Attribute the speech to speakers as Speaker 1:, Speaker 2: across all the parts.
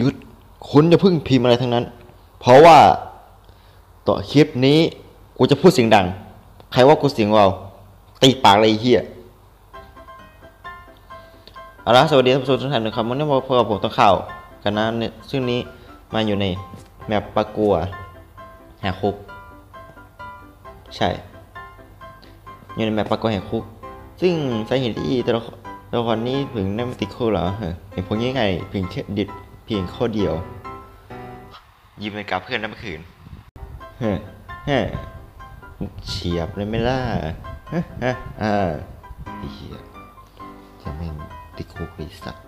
Speaker 1: ยุดคุณอย่าพิ่งพิมพ์อะไรทั้งนั้น เพราะว่าต่อคลิปนี้กูจะพูดเสียงดัง ใครว่ากูเสียงเบาตีปากเลยเฮียเอาละสวัสดีท่านผู้ชมทุกท่านนะครับวันนี้มาพบกับผมต้องข่าวกันนะเนี่ยซึ่งนี้มาอยู่ในแมปปากัวแหกคุก ใช่ อยู่ในแมปปากัวแหกคุก ซึ่งสาเหตุที่ตัวละครตัวละครนี้ถึงได้มาติดคุกเหรอเฮ้ยเห็นผลง่ายๆเพียงแค่ดิด พียงข้อเดียวยิ้มไปกับเพื่อนนั้นเมื่อคืนเฮ้ยเฮ้ยเฉียบเลยไหม่ล่ะฮะฮะอ่าไอ้เหี้ยจะแม่งติดคุกไอ้สัตว์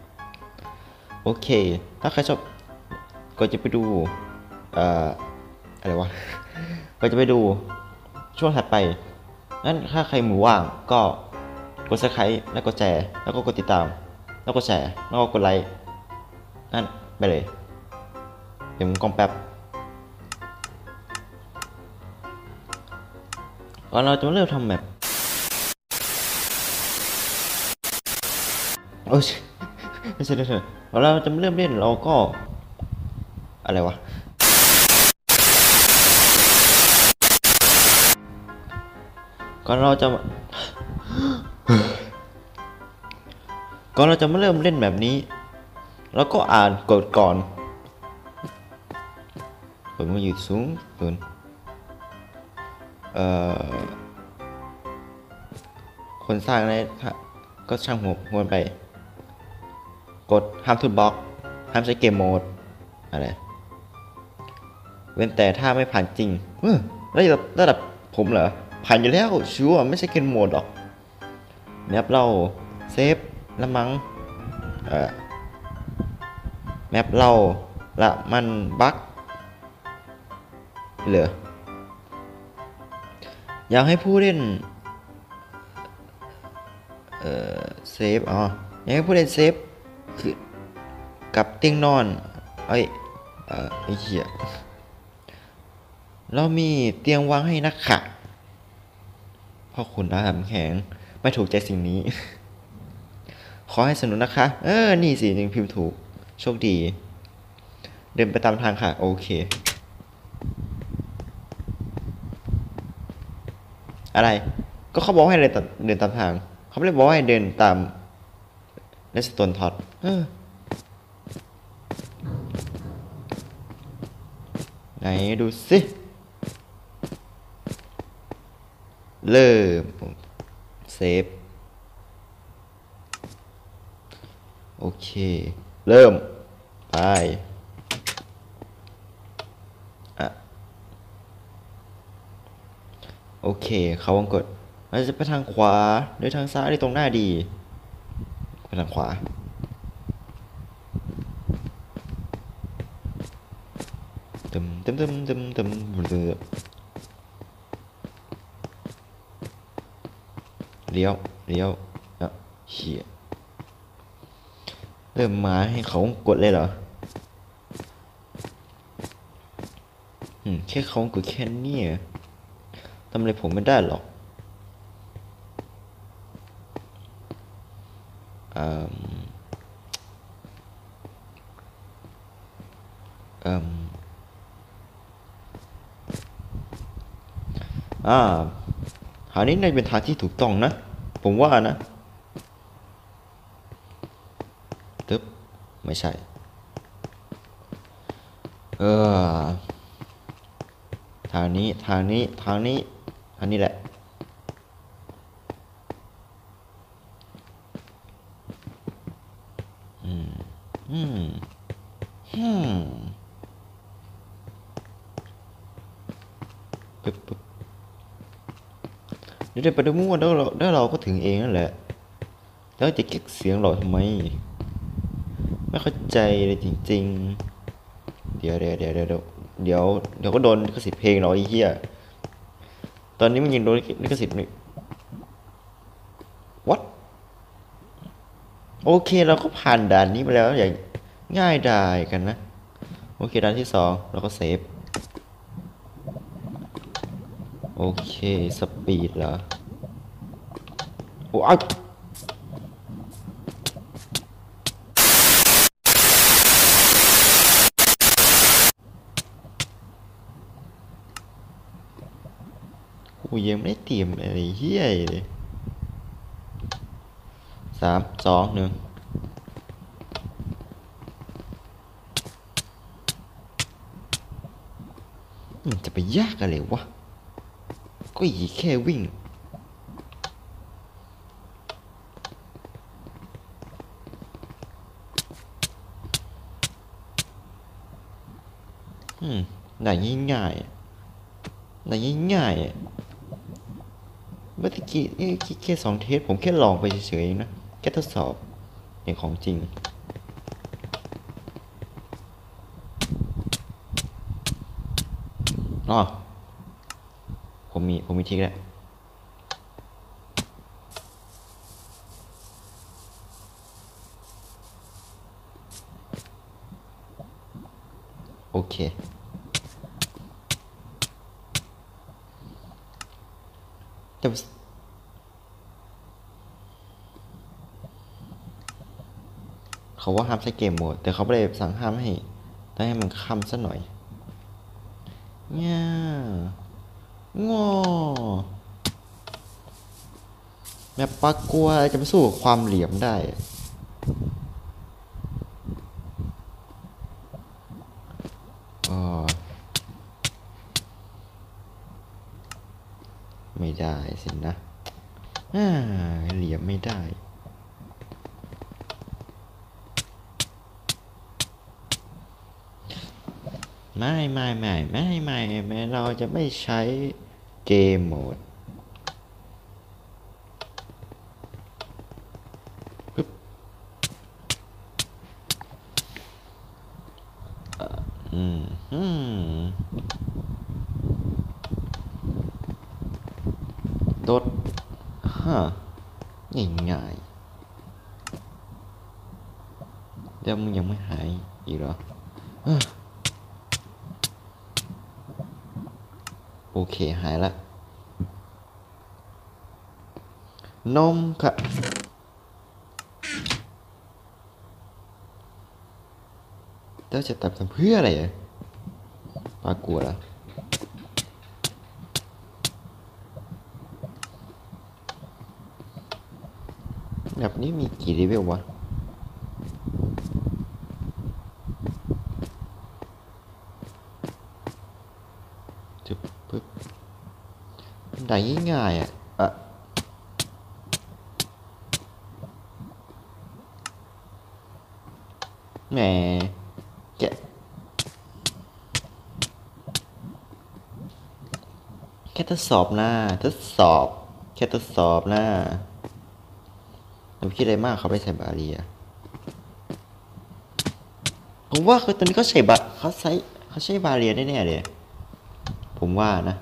Speaker 1: โอเค ถ้าใครชอบก็จะไปดู เอ่อ อะไรวะ ก็จะไปดูช่วงถัดไปงั้นถ้าใครมือว่างก็กดซับสไครต์แล้วก็แชร์แล้วก็กดติดตาม แล้วก็แชร์แล้วก็กดไลค์นั่น ไปเลย เดี๋ยวมึงกล้องแป๊บก่อนเราจะมาเริ่มทำแมปโอ้ยไม่ใช่ไม่ใช่ก่อนเราจะมาเริ่มเล่นเราก็ อะไรวะก่อนเราจะก่อนเราจะมาเริ่มเล่นแบบนี้ เราก็อ่านกฎก่อนผมมาอยู่สูงเกินเอ่อคนสร้างในก็ช่างหัวหัวไป กดห้ามทุนบล็อกห้ามใช้เกมโหมดอะไรเว้นแต่ถ้าไม่ผ่านจริงเฮ้ยระดับระดับผมเหรอ ผ่านอยู่แล้วชัวร์ไม่ใช่เกมโหมดหรอกแมปเราเซฟละมัง้งอ่อ แมปเราละมันบั๊กเหรออยากให้ผู้เล่น เอ่อ เซฟ อ๋อ อยากให้ผู้เล่นเซฟ คือกับเตียงนอน เอ้ย เอ่อไอ้เหี้ยเรามีเตียงวางให้นักขัดพ่อคุณอาหารแข็ง ไม่ถูกใจสิ่งนี้ ขอให้สนุกนะคะ เออ นี่สิจึงพิมพ์ถูก โชคดี เดินไปตามทางค่ะ โอเค อะไร ก็เขาบอกให้เดินตามเดินตามทาง เขาไม่ได้บอกให้เดินตามเลสโตนท็อตไหนดูสิเริ่มเซฟ โอเค เริ่ม ไปอะโอเค เขาวงกดเราจะไปทางขวาหรือทางซ้ายหรือตรงหน้าดี ไปทางขวา ตึมตึมตึมตึมตึมตึมเลี้ยว เลี้ยวอะเหี้ยเริ่มมาให้เขากดเลยเหรอ อืม แค่เขากดแค่นี้ทำอะไรผมไม่ได้หรอกอืมอ่าหานี้น่าจะเป็นทางที่ถูกต้องนะ ผมว่านะตึ๊บไม่ใช่ เออ ทางนี้ทางนี้ทางนี้ทางนี้แหละ อืม อืมอืมปึ๊บปึ๊บเดี๋ยวเดี๋ยวไปดูมั่วแล้วเราแล้วเราก็ถึงเองนั่นแหละ แล้วจะเก็บเสียงเราทำไม ไม่เข้าใจเลยจริง ๆ เดี๋ยวเดี๋ยวเดี๋ยวเดี๋ยว เดี๋ยวเดี๋ยวก็โดนลิขสิทธิ์เพลงเราไอ้เหี้ยตอนนี้มันยังโดนลิขสิทธิ์นี่ what โอเคเราก็ผ่านด่านนี้มาแล้วอย่างง่ายดายกันนะ โอเคด่านที่สองเราก็เซฟ โอเค สปีดเหรอ โอ้เกูยังไม่ได้เตรียมอะไรเฮี้ยเลยสามสองหนึ่งมันจะไปยากอะไรวะ ก็อีแค่วิ่งอืมได้ง่ายๆได้ง่ายๆ เมื่อตะกี้เอ้ยแค่แค่สองเทสผมแค่ลองไปเฉยๆนะแค่ทดสอบอย่างของจริงอ๋อผมมี ผมมีทิกแล้ว โอเค แต่ว่าเขาว่าห้าม ใช้เกมโหมด แต่เขาไม่ได้สั่งห้ามให้ต้องให้มันค้ำซะหน่อยเนี่ยงอแม่ปากกลัวจะไปสู้กับความเหลี่ยมได้ ไม่ได้สินะเหลี่ยมไม่ได้ ไม่ไม่ไม่ไม่ไม่ไม่เราจะไม่ใช้เกมโหมดปึ๊บอืมอืมดดฮะง่ายๆเดี๋ยวมึงยังไม่หายอีกเหรอ โอเคหายละ นมค่ะแล้วจะตัดทำเพื่ออะไรอะปากลัวละแบบนี้มีกี่เลเวลวะ จึบปึ๊บ ได้ง่ายๆอะแหมแกแค่ทดสอบหน้าทดสอบ แค่ทดสอบหน้าเราคิดอะไรมากเขาไปใส่บาเรียผมว่าคือตอนนี้เขาใช้บาเขาใช้เขาใช้บาเรียแน่ๆเลยผมว่านะ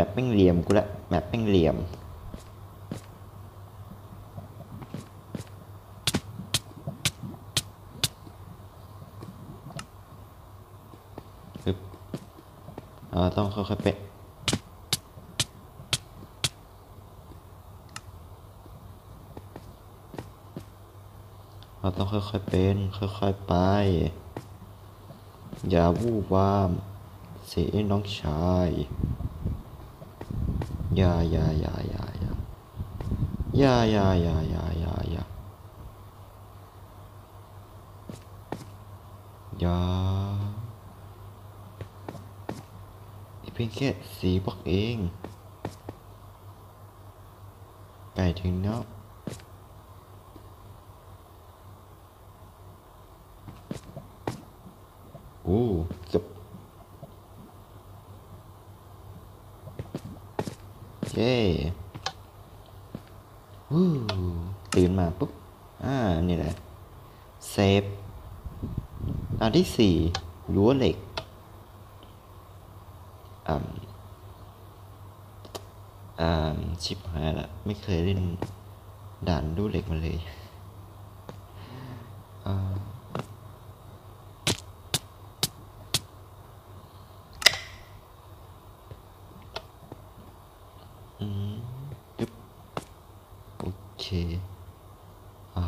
Speaker 1: มปแม่งเหลี่ยมกูละแมปแม่งเหลี่ยมปึ๊บเราต้องค่อยๆเปะเราต้องค่อยๆเป็น ค่อยๆไป อย่าวู่วาม เสียน้องชาย อย่าอย่าอย่าอย่าอย่าอย่าอย่าอย่าอย่าอย่าอย่าอย่าอีกเพียงแค่สีบล็อกเองใกล้ถึงแล้วโอ้เกือบ เย้วู้ตื่นมาปุ๊บ อ่า นี่แหละ เซฟ อันที่สี่รั้วเหล็กอ่าอ่าชิบหายละ ไม่เคยเล่นด่านรั้วเหล็กมาเลยอ่า อืมปึ๊บโอเค อ่า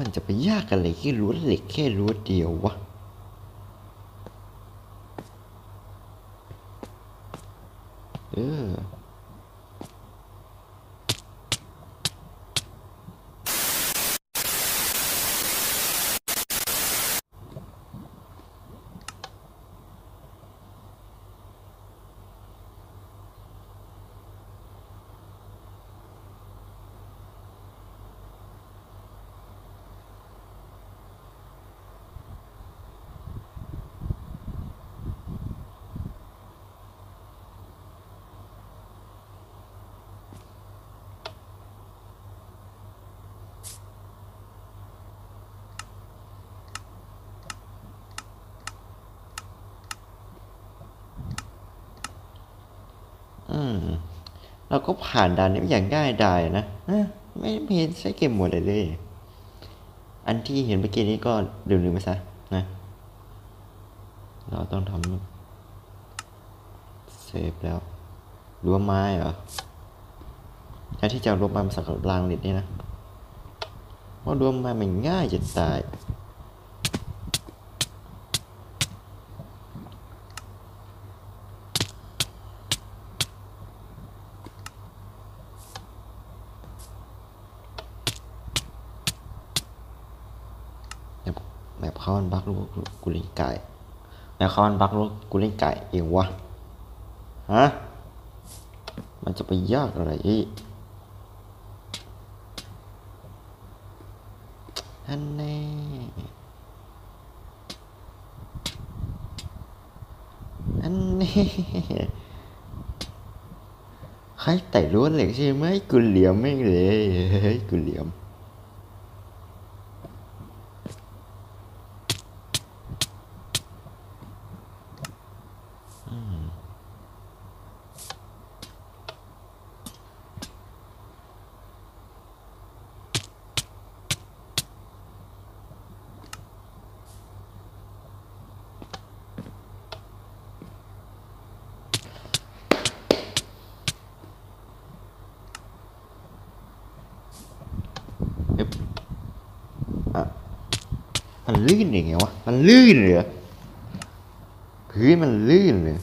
Speaker 1: มันจะไปยา กอะไรแค่รั้วเหล็กแค่รั้วเดียววะเออม เราก็ผ่านด่านนี้อย่างง่ายดายนะไม่ไม่เห็นใช้เกมหมดเลยเลย อันที่เห็นเมื่อกี้นี้ก็ลืมๆไปซะนะ เราต้องทำเซฟแล้วรั้วไม้เหรอแทนที่จะรั้วไม้มาสักรางเหล็กนี่นะเพราะรั้วไม้มันง่ายจะตาย แบบ แบบเขามันบักลูกกูเล่นไก่แบบเขามันบักลูกกูเล่นไก่เองวะฮะมันจะไปยากอะไรอีกอันแน่อันแน่ใครแต่ล้วนเหล็กใช่ไหมกูเหลี่ยมไม่เลยเฮ้ยกูเหลี่ยม มันลื่นยังไงวะ มันลื่นเหรอพื้นมันลื่นเลย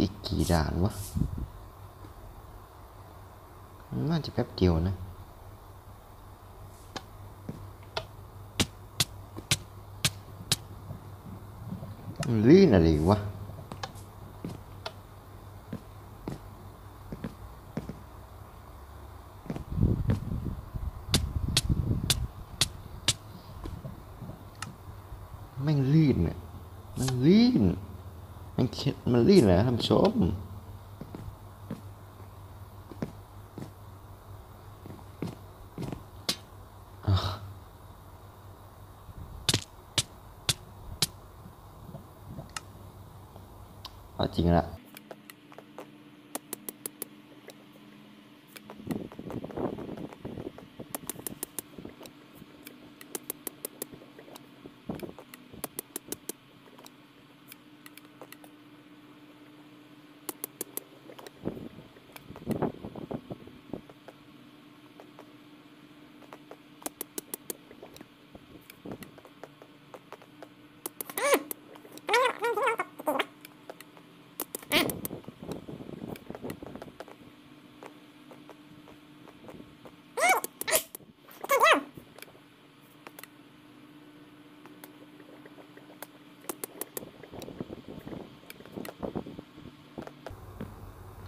Speaker 1: อีกกี่ด่านวะ น่าจะแป๊บเดียวนะลื่นอะไรวะ แม่งลื่นอะ มันลื่น มันเค็ดมัน ลื่นเหรอท่านผู้ชม เอาจริงละ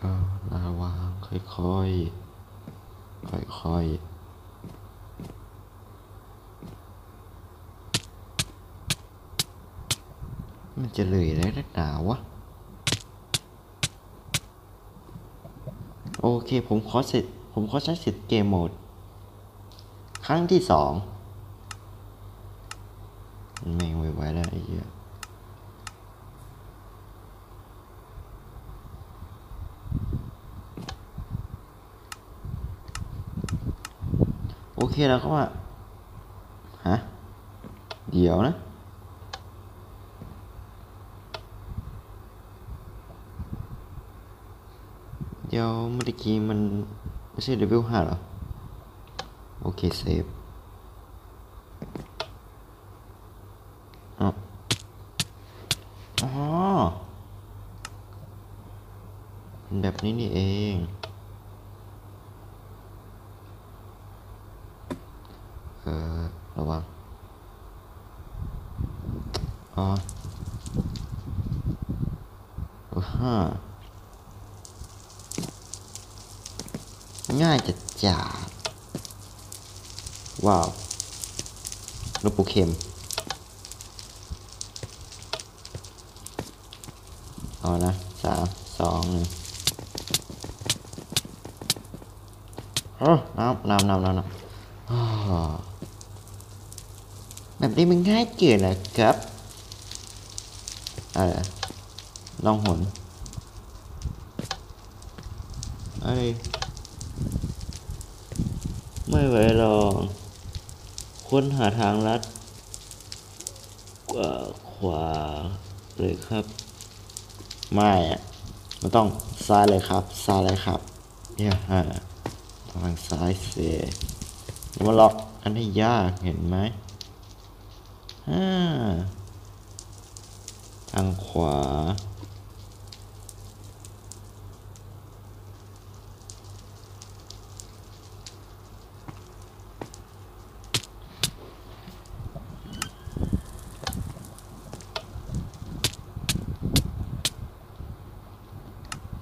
Speaker 1: ก็ระวั งค่อยๆค่อยมันจะเลยอะไรนักหนาวะ โอเค ผมขอเสร็จ ผมขอใช้สิทธิ์เกมโหมด ครั้งที่สอง เทศแล้วเราก็ว่าฮะเดี๋ยวนะ เดี๋ยวเมื่อกี้มันไม่ใช่เดวิล W5 หรอ โอเคเซฟ สามสองหนึ่งเออน้ำน้ำน้ำน้ำน้ำแบบนี้มันง่ายเกินนะครับอะไรลองหนไอ้ยไม่ไหวหรอกค้นหาทางลัดกว่าขวาเลยครับ ไม่อะ มันต้องซ้ายเลยครับซ้ายเลยครับเนี่ยฮะทางซ้ายเสียมันล็อกอันนี้ยากเห็นไหมฮ่าทางขวา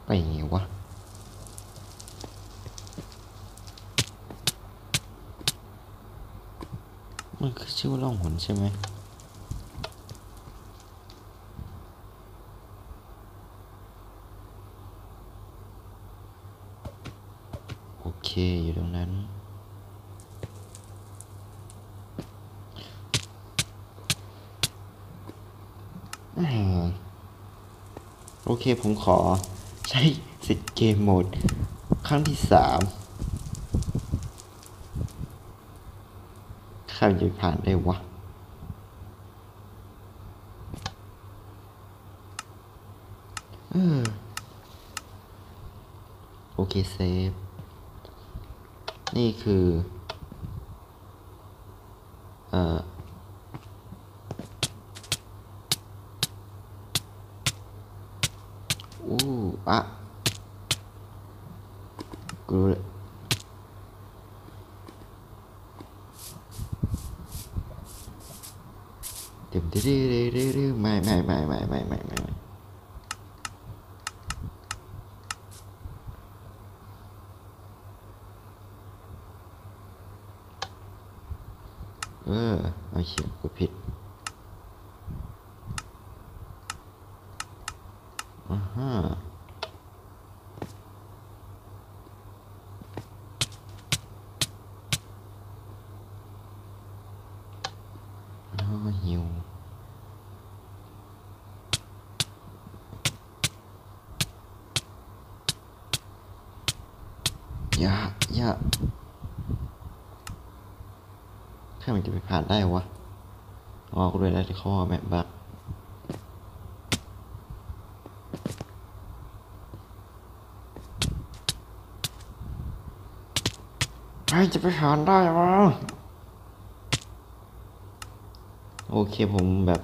Speaker 1: ไปยังไงวะ มันคือ ชื่อว่าล่องหนใช่ไหมโอเคอยู่ตรงนั้น โอเคผมขอใช้สิทธิ์เกมโหมด ครั้งที่สาม ข้ามจะผ่านได้วะอโอเคเซฟ นี่คือ เอ่อ จะไปผ่านได้วะออกเลยแล้วที่ข้อแมปบักใครจะไปผ่านได้วะโอเคผมแบบ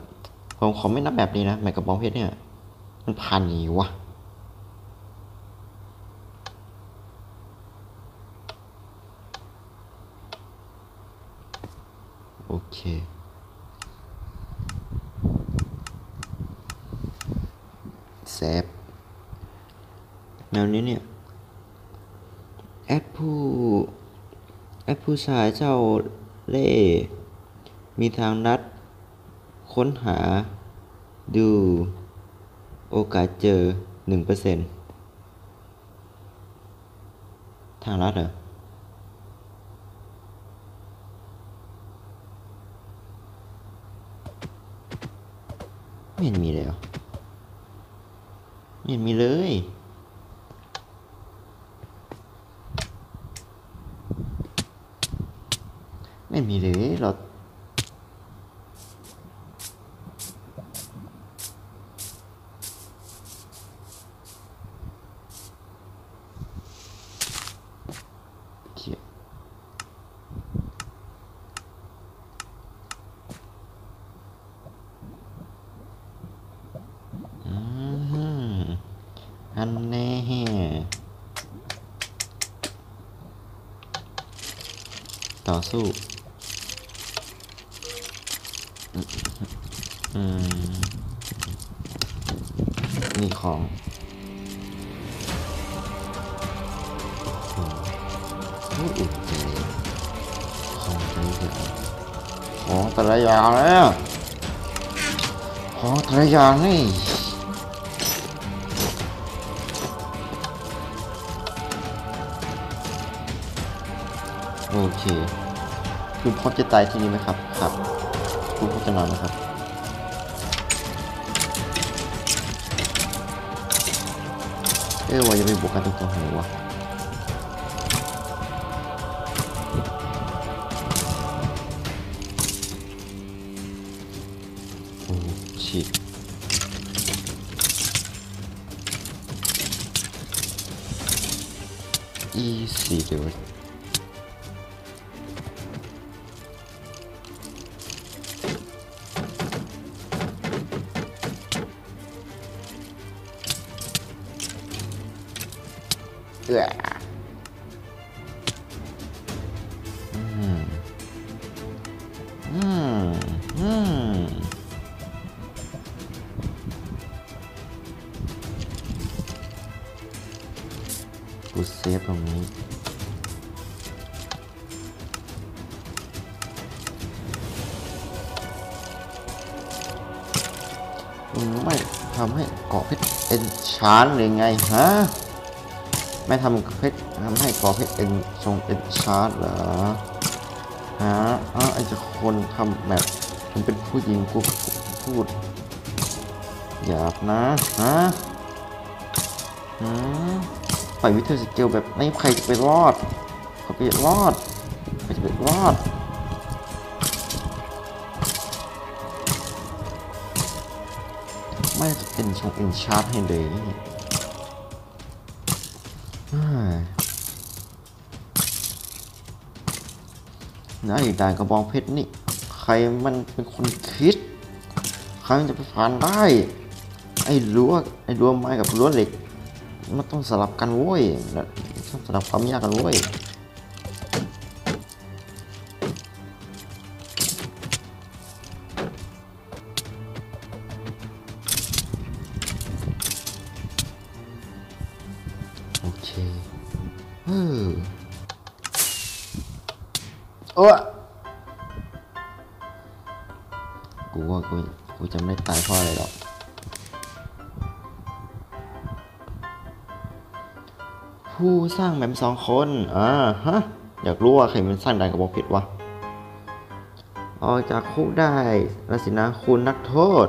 Speaker 1: ผมขอไม่นับแบบนี้นะแมกกระบองเพชรเนี่ย มันผ่านอยู่วะ โอเคเซฟแนวนี้เนี่ย แอดผู้ แอดผู้ชายเจ้าเล่ มีทางนัดค้นหาดู โอกาสเจอหนึ่งเปอร์เซ็นทางลัดเหรอ ไม่เห็นมีเลยเหรอไม่เห็นมีเลยไม่มีเลยเรา อันแน่ต่อ สู้นี่ของโอ้หอุ่นใจของใจเดียวของแต่ละอย่างเนี่ยของแต่ละอย่างนี่โอเค คุณพร้อจะตายที่นี่ไหมครับ ครับ คุณพร้อจะนอนนะครับ เอ้ยว่าจะไปบวกกันตรงตัวหัวะโอ้ชิตอีสี่เดี๋ยว เอื้ออืมอืมอืมกูเซฟตรงนี้มึงไม่ทำให้เกาะเพชรเอ็นชานหรือไงฮะ ไม่ทำเพชรทำให้กาะเพชรเอ็นทรงเอ็นชาร์ดเหรอฮะอ้าวไอ้จะคนทำแบบมันเป็นผู้หญิงกูพูดหยาบนะฮะหืมปล่อยวิเทอร์สเกลแบบไม่ใครจะไปรอดใครจะไปรอดใครจะไปรอดไม่เป็นชงเอ็นชาร์ดให้เลย นะอีกด่านกระบองเพชรนี่ ใครมันเป็นคนคิด ใครมันจะไปผ่านได้ ไอ้รั้วไอ้รั้วไม้กับรั้วเหล็ก มันต้องสลับกันโว้ยต้องสลับความยากกันโว้ยโอเคเออ โอ้กูว่ากูกูจะไม่ตายเพราะอะไรหรอกผู้สร้างแมมสองคน อ่าฮะ อยากรู้ว่าใครเป็นสร้างด่านกระบอกเพชรวะ ออกจากคุกได้ล้วสินะคุณนักโทษ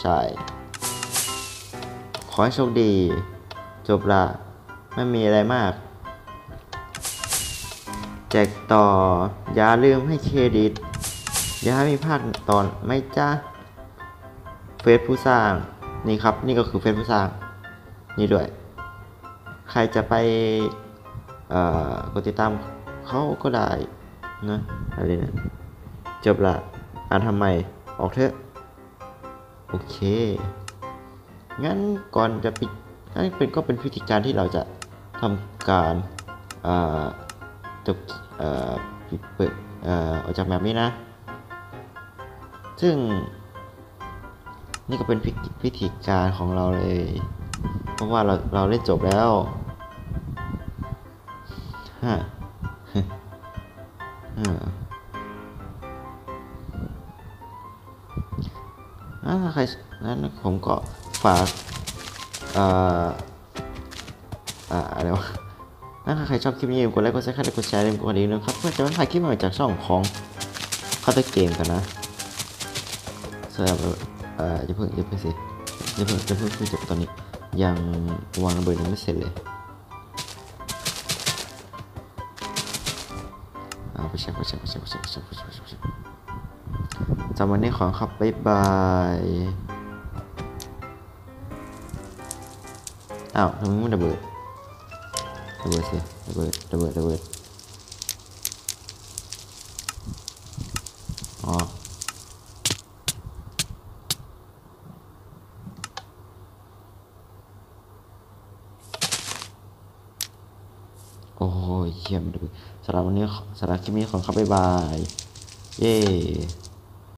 Speaker 1: ใช่ ขอให้โชคดี จบละ ไม่มีอะไรมาก แจกต่อ อย่าลืมให้เครดิต อย่าให้มีภาคตอนไม่จ้าเฟซผู้สร้างนี่ครับ นี่ก็คือเฟซผู้สร้าง นี่ด้วย ใครจะไปกดติดตามเขาก็ได้นะอะไรเนะจบละอ่านทำไมออกเถอะโอเค งั้นก่อนจะปิดนั่นเป็นก็เป็นพิธีการที่เราจะทำการอ่า จบเปิดเปิดออกจากแบบนี้นะ ซึ่งนี่ก็เป็นพิธีการของเราเลย เพราะว่าเราเราเล่นจบแล้วฮะฮะอ่าใครนั้นผมก็ฝากอ่ออ่าอะไรวะ ถ้าใครชอบคลิปนี้อย่าลืมกดไลค์กดแชร์แย่าลืมกดกระด้วยนะครับเพื่อจะไม่พลาดคลิปใหม่จากช่องของคาตเกมกันนะสำหรับเอ่ออย่าเพิ่งจะเพิ่งสิจะเพิ่งอย่าเพิ่งคุยจบตอนนี้ยังวางระเบิดยังไม่เสร็จเลยเอาไปเช็คไปเช็คไปเช็คไปเช็คไปเช็คไปเช็คจำวันนี้ของครับบ๊ายบายอ้าวทำไมมันระเบิด ระเบิดสิระเบิดระเบิดระเบิดอ๋อโอ้ยเยี่ยมดูสำหรับวันนี้สำหรับคลิปนี้ขอเข้าไปบาย เย้